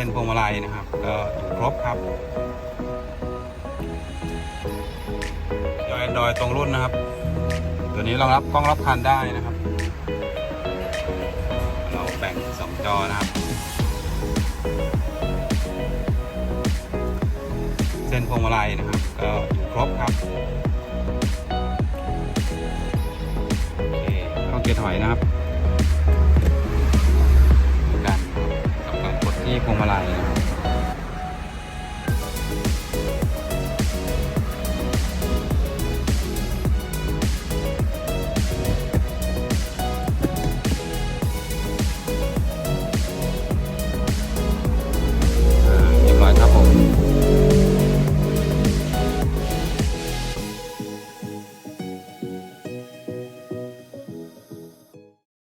ส้นพวงมาลัยนะครับ ก็อยู่ครบครับจอ Android ตรงรุ่นนะครับ ตัวนี้รองรับกล้องรับคันได้นะครับ เราแบ่งสองจอนะครับ เส้นพวงมาลัยนะครับ ก็อยู่ครบครับโอเคเข้าเกียร์ถอยนะครับ ที่พวงมาลัย